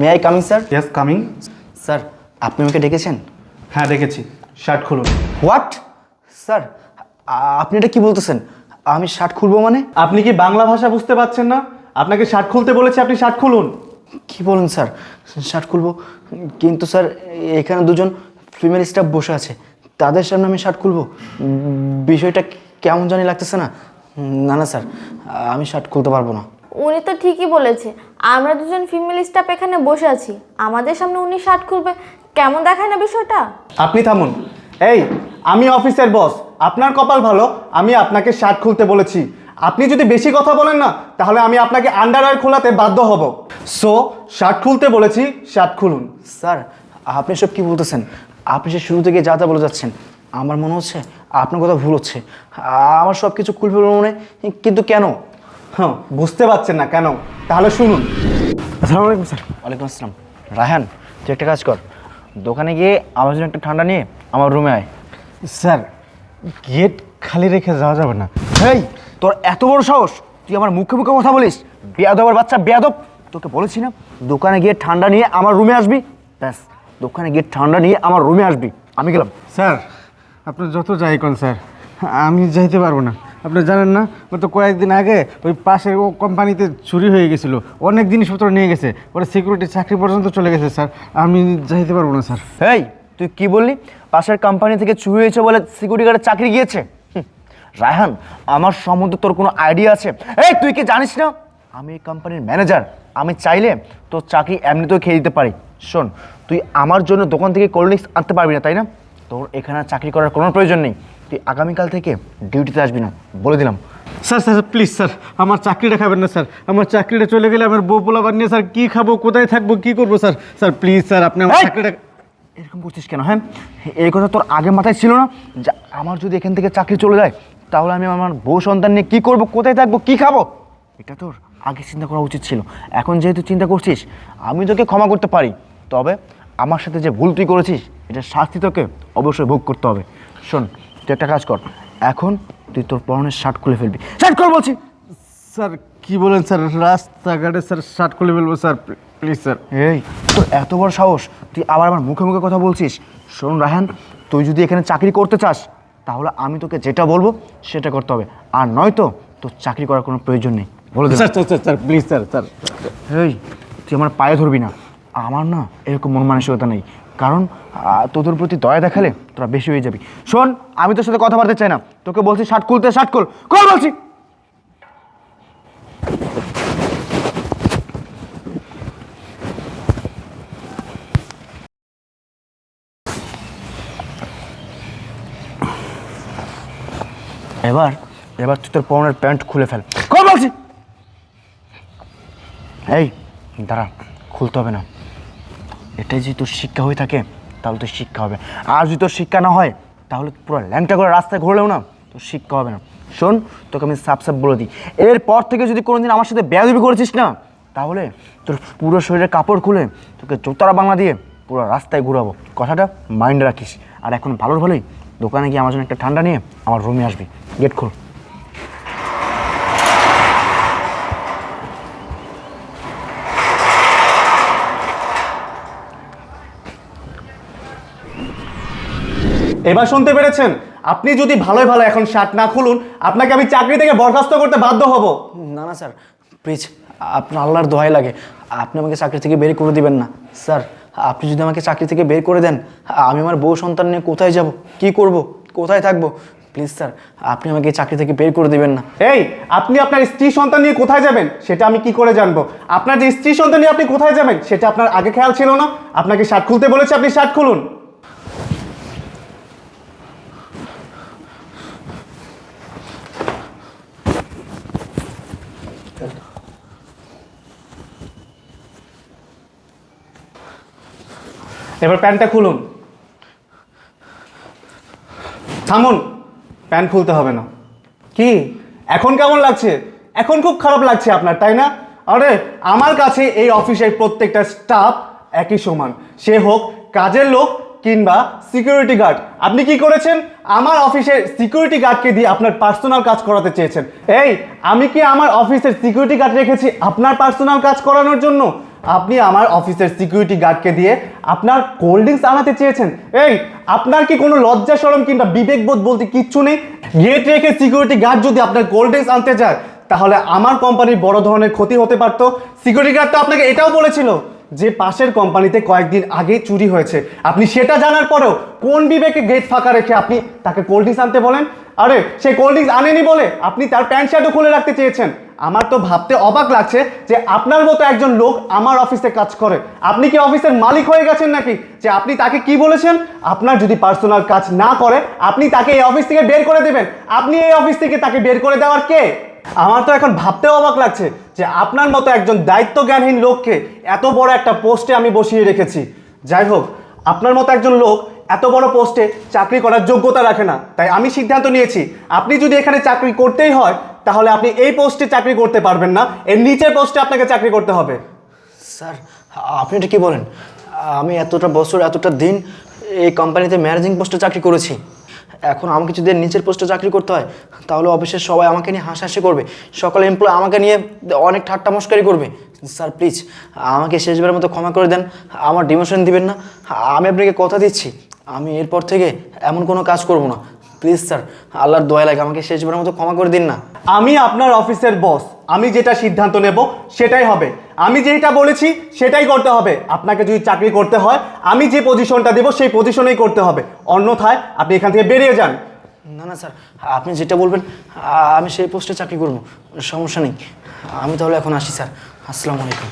May I coming sir yes coming sir আপনি আমাকে ডেকেছেন? হ্যাঁ দেখেছি শার্ট খুলুন। হোয়াট স্যার আপনি এটা কি বলতেছেন? আমি শার্ট খুলবো মানে? আপনি কি বাংলা ভাষা বুঝতে পারছেন না? আপনাকে শার্ট খুলতে বলেছি আপনি শার্ট খুলুন। কি বলুন স্যার শার্ট খুলবো? কিন্তু স্যার এখানে দুজন ফিমেল স্টাফ বসে আছে। তাদের সামনে আমি শার্ট খুলবো? বিষয়টা কেমন জানি লাগতেছে না। না না স্যার আমি শার্ট খুলতে পারব না। উনি তো ঠিকই বলেছে। আমরা দুজন ফিমেল স্টাফ এখানে বসে আছি। আমাদের সামনে উনি শার্ট খুলবে। কেমন দেখায় না বিষয়টা? আপনি থামুন। এই আমি অফিসের বস। আপনার কপাল ভালো আমি আপনাকে শার্ট খুলতে বলেছি। আপনি যদি বেশি কথা বলেন না তাহলে আমি আপনাকে আন্ডারওয়্যার খোলাতে বাধ্য হব। সো শার্ট খুলতে বলেছি শার্ট খুলুন। স্যার আপনি সব কি বলতেছেন? আপনি সে শুরু থেকে যা যা বলে যাচ্ছেন আমার মনে হচ্ছে আপনার কথা ভুল হচ্ছে। আমার সব কিছু খুলবে মনে কিন্তু কেন? হ্যাঁ বুঝতে পারছেন না কেন? তাহলে শুনুন। আসসালামু আলাইকুম স্যার। ওয়ালাইকুম আসসালাম। রায়হান তুই একটা কাজ কর। দোকানে গিয়ে আমার জন্য একটা ঠান্ডা নিয়ে আমার রুমে আয়। স্যার গেট খালি রেখে যাওয়া যাবে না। এই তোর এত বড় সাহস? তুই আমার মুখে মুখে কথা বলিস? বেয়াদবের বাচ্চা বেয়াদব। তোকে বলেছি না দোকানে গিয়ে ঠান্ডা নিয়ে আমার রুমে আসবি? ব্যাস দোকানে গিয়ে ঠান্ডা নিয়ে আমার রুমে আসবি। আমি গেলাম। স্যার আপনি যত যাই কোন স্যার আমি যাইতে পারব না। আপনি জানেন না তো কয়েকদিন আগে ওই পাশের ও কোম্পানিতে চুরি হয়ে গেছিল। অনেক জিনিসপত্র নিয়ে গেছে। ওরা সিকিউরিটি চাকরি পর্যন্ত চলে গেছে, স্যার। আমি যাইতে পারব না, স্যার। এই তুই কি বললি? পাশের কোম্পানি থেকে চুরি হয়েছে বলে সিকিউরিটি গার্ডের চাকরি গিয়েছে? রায়হান, আমার সম্বন্ধে তোর কোনো আইডিয়া আছে? এই তুই কি জানিস না? আমি এই কোম্পানির ম্যানেজার আমি চাইলে তোর চাকরি এমনিতেও খেয়ে দিতে পারি। শোন, তুই আমার জন্য দোকান থেকে কোল্ড ড্রিঙ্কস আনতে পারবি না, তাই না? তোর এখানে চাকরি করার কোনো প্রয়োজন নেই। তুই আগামীকাল থেকে ডিউটিতে আসবি না বলে দিলাম। স্যার স্যার প্লিজ স্যার আমার চাকরিটা খাবেন না স্যার। আমার চাকরিটা চলে গেলে আমার বউ পোলাবার নিয়ে স্যার কী খাব কোথায় থাকব কী করব স্যার? স্যার প্লিজ স্যার আপনি আমার চাকরিটা এরকম করছিস কেন হ্যাঁ? এই কথা তোর আগে মাথায় ছিল না? যে আমার যদি এখান থেকে চাকরি চলে যায় তাহলে আমি আমার বউ সন্তান নিয়ে কী করব কোথায় থাকব কী খাব? এটা তোর আগে চিন্তা করা উচিত ছিল। এখন যেহেতু চিন্তা করছিস আমি তোকে ক্ষমা করতে পারি। তবে আমার সাথে যে ভুল তুই করেছিস এটা শাস্তি তোকে অবশ্যই ভোগ করতে হবে। শোন তুই একটা কাজ কর। এখন তুই তোর পরনের শার্ট খুলে ফেলবি। শার্ট কর বলছি। স্যার কি বলেন স্যার? রাস্তাঘাটে স্যার শার্ট খুলে ফেলব স্যার প্লিজ স্যার। এই তোর এত বড় সাহস তুই আবার আমার মুখে মুখে কথা বলছিস। শোন রাহান তুই যদি এখানে চাকরি করতে চাস তাহলে আমি তোকে যেটা বলব সেটা করতে হবে। আর নয়তো তোর চাকরি করার কোনো প্রয়োজন নেই। বলে দে sir sir sir sir please sir sir. এই তুই আমার পায়ে ধরবি না। আমার না এরকম মন মানসিকতা নেই। কারণ তোদের প্রতি দয়া দেখালে তোরা বেশি হয়ে যাবি। শোন, আমি তোর সাথে কথা বলতে চাই না। তোকে বলছি, শার্ট খুলতে, শার্ট খুল। কল বলছি। এবার এবার তুই তোর পরনের প্যান্ট খুলে ফেল। কল বলছি। এই, দাঁড়া, খুলতে হবে না। এটাই যদি তোর শিক্ষা হয়ে থাকে, তাহলে তোর শিক্ষা হবে। আর যদি তোর শিক্ষা না হয়, তাহলে পুরো ল্যাংটা করে রাস্তায় ঘুরলেও না, তোর শিক্ষা হবে না। শোন, তোকে আমি সাপ সাপ বলে দিই। এরপর থেকে যদি কোনোদিন আমার সাথে বেয়াদবি করেছিস না, তাহলে তোর পুরো শরীরে কাপড় খুলে তোকে চোতারা বাংলা দিয়ে পুরো রাস্তায় ঘুরাবো। কথাটা মাইন্ডে রাখিস। আর এখন ভালোর ভালোই দোকানে গিয়ে আমার জন্য একটা ঠান্ডা নিয়ে আমার রুমে আসবি। গেট খোল। এবার শুনতে পেরেছেন? আপনি যদি ভালোই ভালো এখন শার্ট না খুলুন আপনাকে আমি চাকরি থেকে বরখাস্ত করতে বাধ্য হব। না না স্যার প্লিজ আপনার আল্লাহর দোহাই লাগে। আপনি আমাকে চাকরি থেকে বের করে দিবেন না। স্যার আপনি যদি আমাকে চাকরি থেকে বের করে দেন আমি আমার বউ সন্তান নিয়ে কোথায় যাব? কি করব? কোথায় থাকব? প্লিজ স্যার আপনি আমাকে এই চাকরি থেকে বের করে দিবেন না। এই আপনি আপনার স্ত্রী সন্তান নিয়ে কোথায় যাবেন? সেটা আমি কি করে জানব? আপনার যে স্ত্রী সন্তান নিয়ে আপনি কোথায় যাবেন সেটা আপনার আগে খেয়াল ছিল না? আপনাকে শার্ট খুলতে বলেছে আপনি শার্ট খুলুন। এবার প্যান্টটা খুলুন। থামুন প্যান্ট খুলতে হবে না। কি? এখন কেমন লাগছে? এখন খুব খারাপ লাগছে আপনার, তাই না? আরে, আমার কাছে এই অফিসের প্রত্যেকটা স্টাফ একই সমান। সে হোক, কাজের লোক কিংবা সিকিউরিটি গার্ড আপনি কি করেছেন? আমার অফিসের সিকিউরিটি গার্ডকে দিয়ে আপনার পার্সোনাল কাজ করাতে চেয়েছেন। এই, আমি কি আমার অফিসের সিকিউরিটি গার্ড রেখেছি আপনার পার্সোনাল কাজ করানোর জন্য? আপনি আমার অফিসের সিকিউরিটি গার্ডকে দিয়ে আপনার কোল্ড ড্রিঙ্কস আনাতে চেয়েছেন। এই, আপনার কি কোনো লজ্জা সরম কিংবা বিবেকবোধ বলতে কিচ্ছু নেই? গেট রেখে সিকিউরিটি গার্ড যদি আপনার কোল্ড ড্রিঙ্কস আনতে চায় তাহলে আমার কোম্পানির বড় ধরনের ক্ষতি হতে পারতো। সিকিউরিটি গার্ড তো আপনাকে এটাও বলেছিল যে পাশের কোম্পানিতে কয়েকদিন আগে চুরি হয়েছে। আপনি সেটা জানার পরেও কোন বিবেকে গেট ফাঁকা রেখে আপনি তাকে কোল্ড ড্রিঙ্কস আনতে বলেন? আরে, সে কোল্ড ড্রিঙ্কস আনেনি বলে আপনি তার প্যান্ট শার্টও খুলে রাখতে চেয়েছেন। আমার তো ভাবতে অবাক লাগছে যে আপনার মতো একজন লোক আমার অফিসে কাজ করে। আপনি কি অফিসের মালিক হয়ে গেছেন নাকি? যে আপনি তাকে কি বলেছেন? আপনার যদি পার্সোনাল কাজ না করে, আপনি তাকে এই অফিস থেকে বের করে দেবেন। আপনি এই অফিস থেকে তাকে বের করে দেওয়ার কে? আমার তো এখন ভাবতে অবাক লাগছে যে আপনার মতো একজন দায়িত্ব জ্ঞানহীন লোককে এত বড় একটা পোস্টে আমি বসিয়ে রেখেছি। যাই হোক, আপনার মতো একজন লোক এত বড় পোস্টে চাকরি করার যোগ্যতা রাখে না। তাই আমি সিদ্ধান্ত নিয়েছি, আপনি যদি এখানে চাকরি করতেই হয়, তাহলে আপনি এই পোস্টে চাকরি করতে পারবেন না। এর নিচের পোস্টে আপনাকে চাকরি করতে হবে। স্যার, আপনি এটা কি বলেন? আমি এতটা বছর, এতটা দিন এই কোম্পানিতে ম্যানেজিং পোস্টে চাকরি করেছি। এখন আমাকে যদি নিচের পোস্টে চাকরি করতে হয়, তাহলে অফিসের সবাই আমাকে নিয়ে হাসাহাসি করবে। সকল এমপ্লয় আমাকে নিয়ে অনেক ঠাট্টা মস্কারি করবে। স্যার প্লিজ আমাকে শেষবারের মতো ক্ষমা করে দেন। আমার ডিমোশন দিবেন না। আমি আপনাকে কথা দিচ্ছি। আমি এরপর থেকে এমন কোনো কাজ করব না। প্লিজ স্যার আল্লাহর দয়া লাগে আমাকে শেষবারের মতো ক্ষমা করে দিন না। আমি আপনার অফিসের বস আমি যেটা সিদ্ধান্ত নেব সেটাই হবে। আমি যেটা বলেছি সেটাই করতে হবে। আপনাকে যদি চাকরি করতে হয় আমি যে পজিশনটা দেবো সেই পজিশনেই করতে হবে। অন্যথায় আপনি এখান থেকে বেরিয়ে যান। না না স্যার আপনি যেটা বলবেন আমি সেই পোস্টে চাকরি করব। সমস্যা নেই। আমি তাহলে এখন আসি স্যার আসসালামু আলাইকুম।